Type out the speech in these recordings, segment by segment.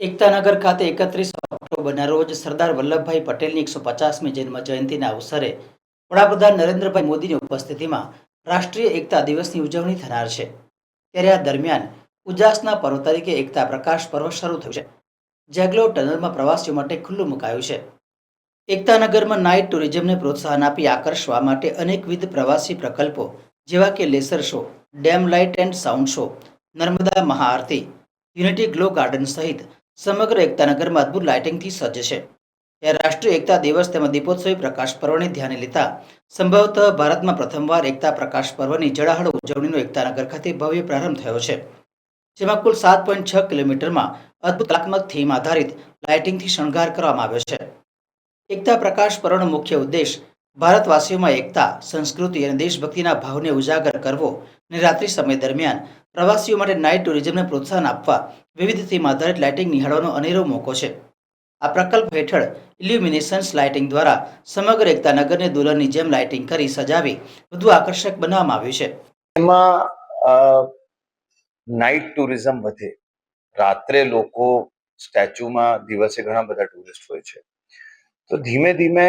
એકતાનગર ખાતે એકત્રીસ ઓક્ટોબરના રોજ સરદાર વલ્લભભાઈ પટેલની એકસો પચાસમી જન્મ જયંતિના અવસરે વડાપ્રધાન નરેન્દ્રભાઈ મોદીની ઉપસ્થિતિમાં રાષ્ટ્રીય એકતા દિવસની ઉજવણી થનાર છે. ત્યારે આ દરમિયાન ઉજાસના પર્વ તરીકે એકતા પ્રકાશ પર્વ શરૂ થયું છે. જેગલો ટનલમાં પ્રવાસીઓ માટે ખુલ્લું મુકાયું છે. એકતાનગરમાં નાઇટ ટુરિઝમને પ્રોત્સાહન આપી આકર્ષવા માટે અનેકવિધ પ્રવાસી પ્રકલ્પો, જેવા કે laser show, dam light and sound show, Narmada મહાઆરતી, યુનિટી ગ્લો ગાર્ડન સહિત સમગ્ર એકતાનગરમાં અદ્ભુત લાઇટિંગથી સજ્જ છે. ત્યારે રાષ્ટ્રીય એકતા દિવસ તેમજ દીપોત્સવી પ્રકાશ પર્વને ધ્યાને લેતા સંભવતઃ ભારતમાં પ્રથમવાર એકતા પ્રકાશ પર્વની જળાહળ ઉજવણીનો એકતાનગર ખાતે ભવ્ય પ્રારંભ થયો છે. જેમાં કુલ સાત પોઈન્ટ છ કિલોમીટરમાં અદ્ભુત કલાત્મક થીમ આધારિત લાઇટિંગથી શણગાર કરવામાં આવ્યો છે. એકતા પ્રકાશ પર્વનો મુખ્ય ઉદ્દેશ ભારતવાસીઓમાં એકતા, સંસ્કૃતિ અને દેશભક્તિના ભાવને ઉજાગર કરવો અને રાત્રિ સમય દરમિયાન પ્રવાસીઓ માટે નાઇટ ટુરિઝમને પ્રોત્સાહન આપવા વિવિધ થીમ આધારિત લાઇટિંગ નિહાળવાનો અનેરો મોકો છે. આ પ્રકલ્પ હેઠળ ઇલ્યુમિનેશન્સ લાઇટિંગ દ્વારા સમગ્ર એકતાનગરને દુલ્હનની જેમ લાઇટિંગ કરી સજાવી વધુ આકર્ષક બનાવવામાં આવ્યું છે. એમાં નાઇટ ટુરિઝમ વધે. રાત્રે લોકો સ્ટેચ્યુમાં દિવસે ઘણા બધા ટુરિસ્ટ હોય છે. તો ધીમે ધીમે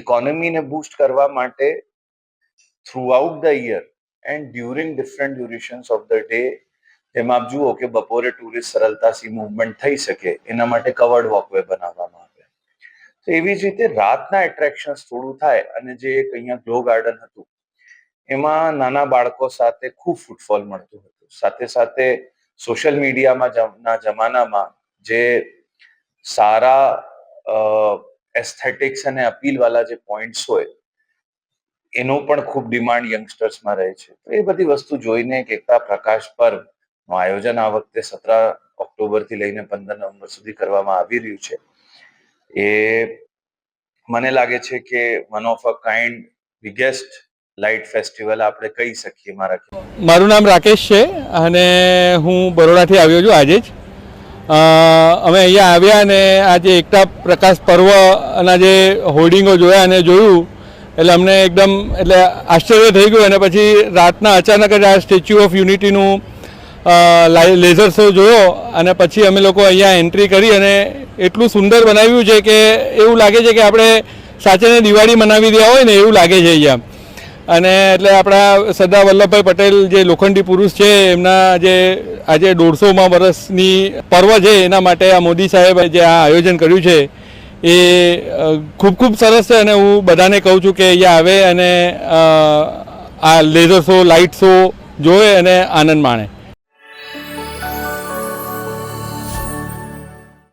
ઇકોનોમીને બૂસ્ટ કરવા માટે throughout the year and during different durations of the day જેમાં આપ જુઓ કે બપોરે ટુરિસ્ટ સરળતાથી મુવમેન્ટ થઈ શકે, એના માટે કવર્ડ વોકવે બનાવવામાં આવે. તો એવી જ રીતે રાતના એટ્રેક્શન્સ થોડું થાય અને જે એક અહીંયા ગ્લો ગાર્ડન હતું, એમાં નાના બાળકો સાથે ખૂબ ફૂટફોલ મળતું હતું. સાથે સાથે સોશિયલ મીડિયામાં ના જમાનામાં જે સારા એસ્થેટિક્સ અને અપીલ વાળા જે પોઈન્ટ્સ હોય, એનો પણ ખૂબ ડિમાન્ડ યંગસ્ટર્સમાં રહે છે. તો એ બધી વસ્તુ જોઈને એક એકતા પ્રકાશ પર્વનું આયોજન આ વખતે સતતર ઓક્ટોબરથી લઈને પંદર નવેમ્બર સુધી કરવામાં આવી રહ્યું છે. એ મને લાગે છે કે one of a kind biggest light festival આપણે કહી શકીએ મારા મારું નામ રાકેશ છે અને હું બરોડાથી આવ્યો છું આજે જ. અમે અહીંયા આવ્યા અને આજે એકતા પ્રકાશ પર્વના જે હોર્ડિંગો જોયા અને જોયું, એટલે અમને એકદમ, એટલે આશ્ચર્ય થઈ ગયું. અને પછી રાતના અચાનક જ આ સ્ટેચ્યુ ઓફ યુનિટીનું લેઝર શો જોયો અને પછી અમે લોકો અહીંયા એન્ટ્રી કરી અને એટલું સુંદર બનાવ્યું છે કે એવું લાગે છે કે આપણે સાચેને દિવાળી મનાવી રહ્યા હોય ને એવું લાગે છે અહીંયા. અને એટલે આપણા સરદાર વલ્લભભાઈ પટેલ જે લોખંડી પુરુષ છે, એમના જે આજે દોઢસોમાં વર્ષની પર્વ છે, એના માટે આ મોદી સાહેબે જે આ આયોજન કર્યું છે, એ ખૂબ ખૂબ સરસ છે અને હું બધાને કહું છું કે અહીંયા આવે અને આ લેઝર શો, લાઇટ શો જોવે અને આનંદ માણે.